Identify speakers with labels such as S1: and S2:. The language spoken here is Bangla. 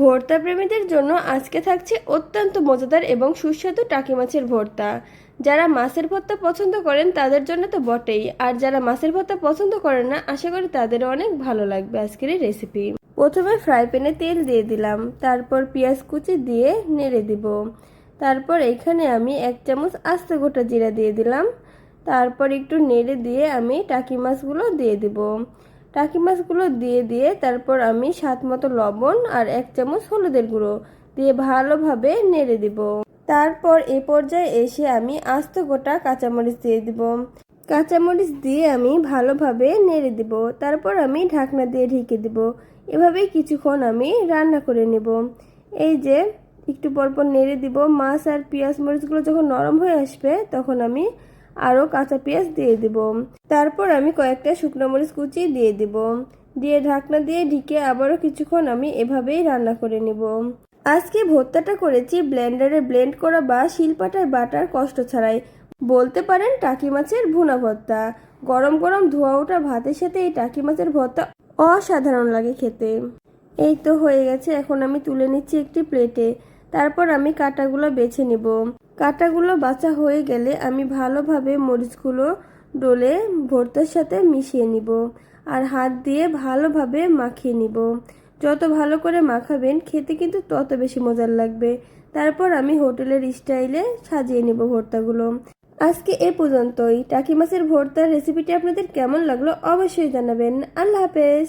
S1: ভর্তা প্রেমীদের জন্য আজকে থাকছে অত্যন্ত মজাদার এবং সুস্বাদু টাকি মাছের ভর্তা। যারা মাছের ভর্তা পছন্দ করেন, তাদের জন্য তো বটেই। আর যারা মাছের ভর্তা পছন্দ করেন না, আশা করি তাদেরও অনেক ভালো লাগবে আজকের এই রেসিপি প্রথমে ফ্রাই প্যানে তেল দিয়ে দিলাম। তারপর পেঁয়াজ কুচি দিয়ে নেড়ে দিব। তারপর এখানে আমি এক চামচ আস্ত গোটা জিরা দিয়ে দিলাম। তারপর একটু নেড়ে দিয়ে আমি টাকি মাছগুলো দিয়ে দিব। টাকি মাছগুলো দিয়ে দিয়ে তারপর আমি স্বাদ মতো লবণ আর এক চামচ হলুদের গুঁড়ো দিয়ে ভালোভাবে নেড়ে দিব। তারপর এ পর্যায়ে এসে আমি আস্ত গোটা কাঁচামরিচ দিয়ে দিব। কাঁচামরিচ দিয়ে আমি ভালোভাবে নেড়ে দিব। তারপর আমি ঢাকনা দিয়ে ঢেকে দিব। এভাবেই কিছুক্ষণ আমি রান্না করে নেব। এই যে একটু পরপর নেড়ে দিব। মাছ আর পেঁয়াজ মরিচগুলো যখন নরম হয়ে আসবে, তখন আমি আরও কাঁচা পেঁয়াজ দিয়ে দিব। তারপর আমি কয়েকটা শুকনো মরিচ কুচি দিয়ে দিব। দিয়ে ঢাকনা দিয়ে ঢেকে আবারও কিছুক্ষণ আমি এভাবেই রান্না করে নেব। আজকে ভর্তাটা করেছি ব্লেন্ডারে ব্লেন্ড করা বা শিলপাটায় বাটার কষ্ট ছাড়াই। বলতে পারেন টাকি মাছের ভুনা ভর্তা। গরম গরম ধোয়া ওঠা ভাতের সাথে এই টাকি মাছের ভর্তা অসাধারণ লাগে খেতে। এই তো হয়ে গেছে, এখন আমি তুলে নিচ্ছি একটি প্লেটে। তারপর আমি কাটাগুলো বেছে নিব। কাটাগুলো বাছা হয়ে গেলে আমি ভালোভাবে মরিচগুলো ডলে ভর্তার সাথে মিশিয়ে নিব আর হাত দিয়ে ভালোভাবে মাখিয়ে নিব। যত ভালো করে মাখাবেন, খেতে কিন্তু তত বেশি মজার লাগবে। তারপর আমি হোটেলের স্টাইলে সাজিয়ে নেব ভর্তাগুলো। আজকে এ পর্যন্তই। টাকি মাছের ভর্তার রেসিপিটি আপনাদের কেমন লাগল অবশ্যই জানাবেন। আল্লাহ হাফেজ।